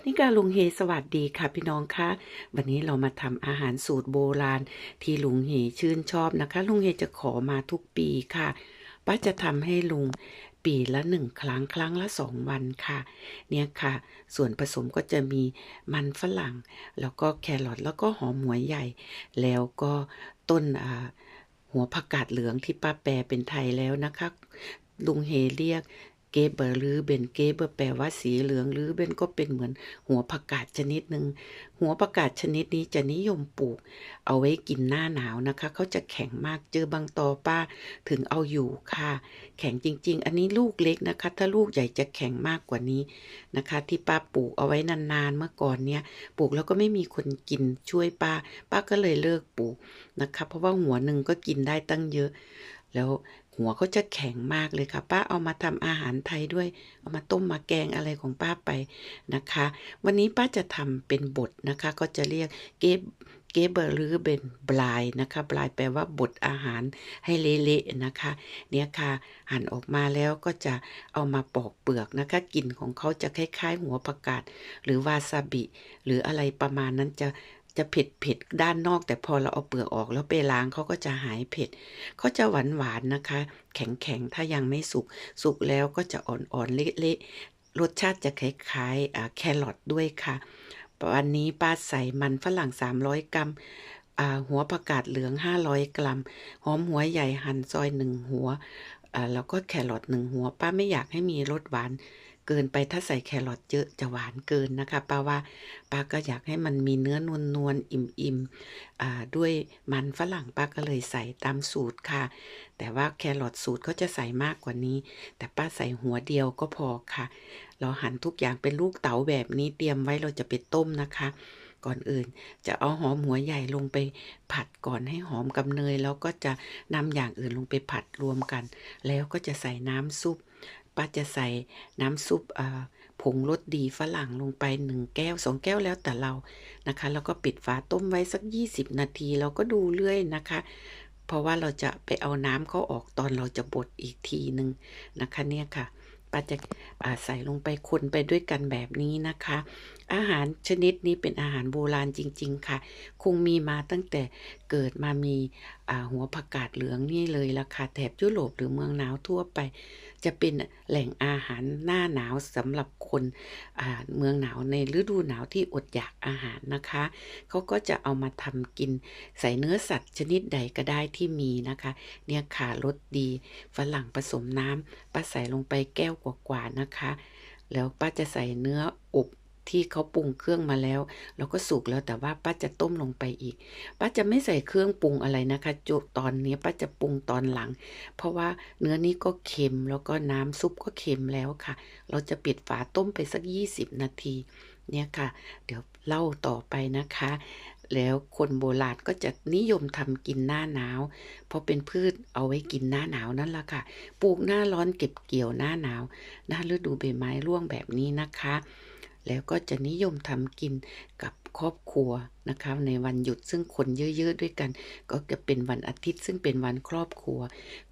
วันนี้กาลุงเฮสวัสดีค่ะพี่น้องคะวันนี้เรามาทำอาหารสูตรโบราณ ที่ลุงเฮชื่นชอบนะคะ ลุงเฮจะขอมาทุกปีค่ะป้าจะทำให้ลุงปีละหนึ่งครั้งครั้งละสองวันค่ะ เนี่ยค่ะ ส่วนผสมก็จะมีมันฝรั่ง แล้วก็แครอทแล้วก็หอมหัวใหญ่ แล้วก็ต้นหัวผักกาดเหลืองที่ป้าแปลเป็นไทยแล้วนะคะลุงเฮเรียก เกเบอร์หรือเบนเกเบอร์แปลว่าสีเหลืองหรือเบนก็เป็นเหมือนหัวผักกาดชนิดหนึ่งหัวผักกาดชนิดนี้จะนิยมปลูก เอาไว้กินหน้าหนาวนะคะเขาจะแข็งมากเจอบางตอป้าถึงเอาอยู่ค่ะ แข็งจริง ๆ อันนี้ลูกเล็กนะคะ ถ้าลูกใหญ่จะแข็งมากกว่านี้นะคะ ที่ป้าปลูกเอาไว้นานๆเมื่อก่อนเนี่ยปลูกแล้วก็ไม่มีคนกินช่วยป้า ป้าก็เลยเลิกปลูกนะคะ เพราะว่าหัวหนึ่งก็กินได้ตั้งเยอะ แล้วหัวเขาจะแข็งมากเลยค่ะ ป้าเอามาทำอาหารไทยด้วย เอามาต้มมาแกงอะไรของป้าไปนะคะ วันนี้ป้าจะทำเป็นบดนะคะ ก็จะเรียกเกเกเบอร์หรือเป็นบลายนะคะบลายแปลว่าบดอาหารให้เละๆนะคะ เนี่ยค่ะหั่นออกมาแล้วก็จะเอามาปอกเปลือกนะคะกลิ่นของเขาจะคล้ายๆ หัวผักกาดหรือวาซาบิ หรืออะไรประมาณนั้นจะ จะเผ็ดเผ็ดด้านนอกแต่พอเราเอาเปลือกออกแล้วไปล้างเขาก็จะหายเผ็ดเขาจะหวานหวานนะคะ แข็งแข็งถ้ายังไม่สุก สุกแล้วก็จะอ่อนๆเละๆรสชาติจะคล้ายๆแครอทด้วยค่ะวันนี้ป้าใส่มันฝรั่ง 300 กรัมหัวผักกาดเหลือง 500 กรัม หอมหัวใหญ่หั่นซอยหนึ่งหัวแล้วก็แครอทหนึ่งหัว ป้าไม่อยากให้มีรสหวาน เกินไปถ้าใส่แครอทเยอะจะหวานเกินนะคะป้าว่าป้าก็อยากให้มันมีเนื้อนวลนวลอิ่มอิ่มด้วยมันฝรั่งป้าก็เลยใส่ตามสูตรค่ะ แต่ว่าแครอทสูตรเขาจะใส่มากกว่านี้ แต่ป้าใส่หัวเดียวก็พอค่ะ เราหั่นทุกอย่างเป็นลูกเต๋าแบบนี้เตรียมไว้เราจะไปต้มนะคะก่อนอื่น จะเอาหอมหัวใหญ่ลงไปผัดก่อนให้หอมกับเนย แล้วก็จะนำอย่างอื่นลงไปผัดรวมกัน แล้วก็จะใส่น้ำซุป ป้าจะใส่น้ำซุปผงรสดีฝรั่งลงไปหนึ่งแก้วสองแก้วแล้วแต่เรานะคะ แล้วก็ปิดฝาต้มไว้สัก 20 นาทีเราก็ดูเรื่อยนะคะ เพราะว่าเราจะไปเอาน้ำเขาออกตอนเราจะบดอีกทีหนึ่งนะคะเนี่ยค่ะป้าจะใส่ลงไปคนไปด้วยกันแบบนี้นะคะ อาหารชนิดนี้เป็นอาหารโบราณจริง ๆ ค่ะ คงมีมาตั้งแต่เกิดมามี หัวผักกาดเหลืองนี่เลยละค่ะแถบยุโรปหรือเมืองหนาวทั่วไป จะเป็นแหล่งอาหารหน้าหนาวสำหรับคนเมืองหนาวในฤดูหนาวที่อดอยากอาหารนะคะเขาก็จะเอามาทำกินใส่เนื้อสัตว์ชนิดใดก็ได้ที่มีนะคะ เนี่ยขารสดีฝรั่งผสมน้ำป้าใส่ลงไปแก้วกว่าๆนะคะ แล้วป้าจะใส่เนื้ออบ ที่เขาปรุงเครื่องมาแล้วแล้วก็สุกแล้วแต่ว่าป้าจะต้มลงไปอีก ป้าจะไม่ใส่เครื่องปรุงอะไรนะคะจุตอนนี้ป้าจะปรุงตอนหลัง เพราะว่าเนื้อนี้ก็เค็มแล้วก็น้ำซุปก็เค็มแล้วค่ะ เราจะปิดฝาต้มไปสัก 20 นาที เนี่ยค่ะ เดี๋ยวเล่าต่อไปนะคะ แล้วคนโบราณก็จะนิยมทำกินหน้าหนาว เพราะเป็นพืชเอาไว้กินหน้าหนาวนั่นละค่ะ ปลูกหน้าร้อนเก็บเกี่ยวหน้าหนาว หน้าฤดูใบไม้ร่วงแบบนี้นะคะ แล้วก็จะนิยมทำกินกับครอบครัวนะคะในวันหยุดซึ่งคนเยอะๆด้วยกัน ก็จะเป็นวันอาทิตย์ซึ่งเป็นวันครอบครัว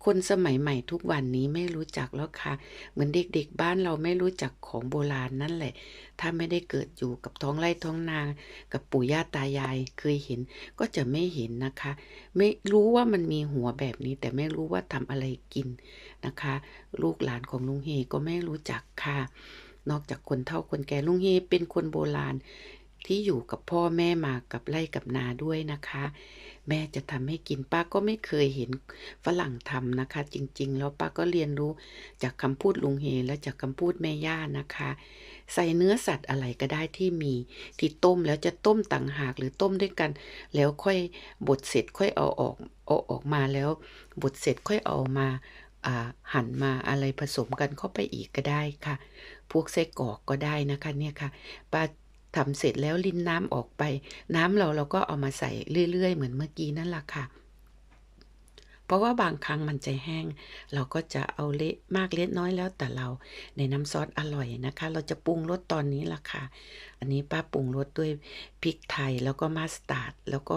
คนสมัยใหม่ทุกวันนี้ไม่รู้จักแล้วค่ะ เหมือนเด็กๆบ้านเราไม่รู้จักของโบราณนั่นแหละ ถ้าไม่ได้เกิดอยู่กับท้องไร่ท้องนา กับปู่ย่าตายายเคยเห็นก็จะไม่เห็นนะคะ ไม่รู้ว่ามันมีหัวแบบนี้ แต่ไม่รู้ว่าทำอะไรกินนะคะ ลูกหลานของลุงเฮก็ไม่รู้จักค่ะ นอกจากคนเฒ่าคนแก่ลุงเฮเป็นคนโบราณที่อยู่กับพ่อแม่มากับไร่กับนาด้วยนะคะ แม่จะทำให้กินป้าก็ไม่เคยเห็นฝรั่งทำนะคะ จริง ๆ แล้วป้าก็เรียนรู้จากคำพูดลุงเฮและจากคำพูดแม่ย่านะคะ ใส่เนื้อสัตว์อะไรก็ได้ที่มี ที่ต้มแล้วจะต้มต่างหากหรือต้มด้วยกัน แล้วค่อยบดเสร็จค่อยเอาออกเอาออกมาแล้วบดเสร็จค่อยเอามาหั่นมาอะไรผสมกันเข้าไปอีกก็ได้ค่ะ พวกไส้กรอกก็ได้นะคะเนี่ยค่ะป้าทำเสร็จแล้วลิ้นน้ำออกไป น้ำเราเราก็เอามาใส่เรื่อยๆ เหมือนเมื่อกี้นั่นแหละค่ะ เพราะว่าบางครั้งมันจะแห้ง เราก็จะเอาเละมากเล็กน้อยแล้วแต่เราในน้ำซอสอร่อยนะคะ เราจะปรุงรสตอนนี้ละค่ะ อันนี้ป้าปรุงรสด้วยพริกไทยแล้วก็มาสตาร์ดแล้วก็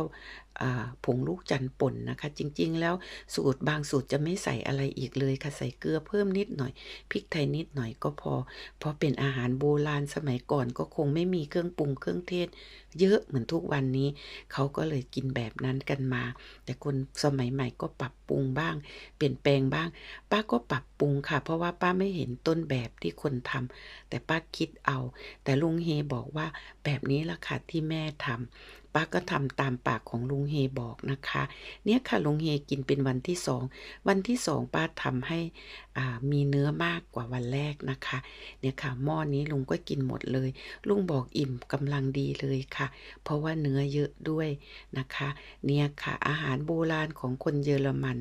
ผงลูกจันทร์ป่นนะคะ จริง ๆ แล้วสูตรบางสูตรจะไม่ใส่อะไรอีกเลยค่ะใส่เกลือเพิ่มนิดหน่อยพริกไทยนิดหน่อยก็พอ เพราะเป็นอาหารโบราณสมัยก่อนก็คงไม่มีเครื่องปรุงเครื่องเทศ เยอะเหมือนทุกวันนี้ เขาก็เลยกินแบบนั้นกันมา แต่คนสมัยใหม่ก็ปรับปรุงบ้าง เปลี่ยนแปลงบ้าง ป้าก็ปรับปรุงค่ะ เพราะว่าป้าไม่เห็นต้นแบบที่คนทำแต่ป้าคิดเอา แต่ลุงเฮบอกว่าแบบนี้ละค่ะที่แม่ทำป้าก็ทำตามปากของลุงเฮบอกนะคะ เนี่ยค่ะลุงเฮกินเป็นวันที่สองวันที่สองป้าทำให้มีเนื้อมากกว่าวันแรกนะคะ เนี่ยค่ะหม้อนี้ลุงก็กินหมดเลย ลุงบอกอิ่มกำลังดีเลยค่ะ เพราะว่าเนื้อเยอะด้วยนะคะ เนี่ยค่ะอาหารโบราณของคนเยอรมัน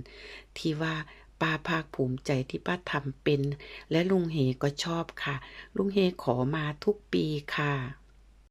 ที่ว่าป้าภาคภูมิใจที่ป้าทำเป็น และลุงเฮก็ชอบค่ะ ลุงเฮขอมาทุกปีค่ะ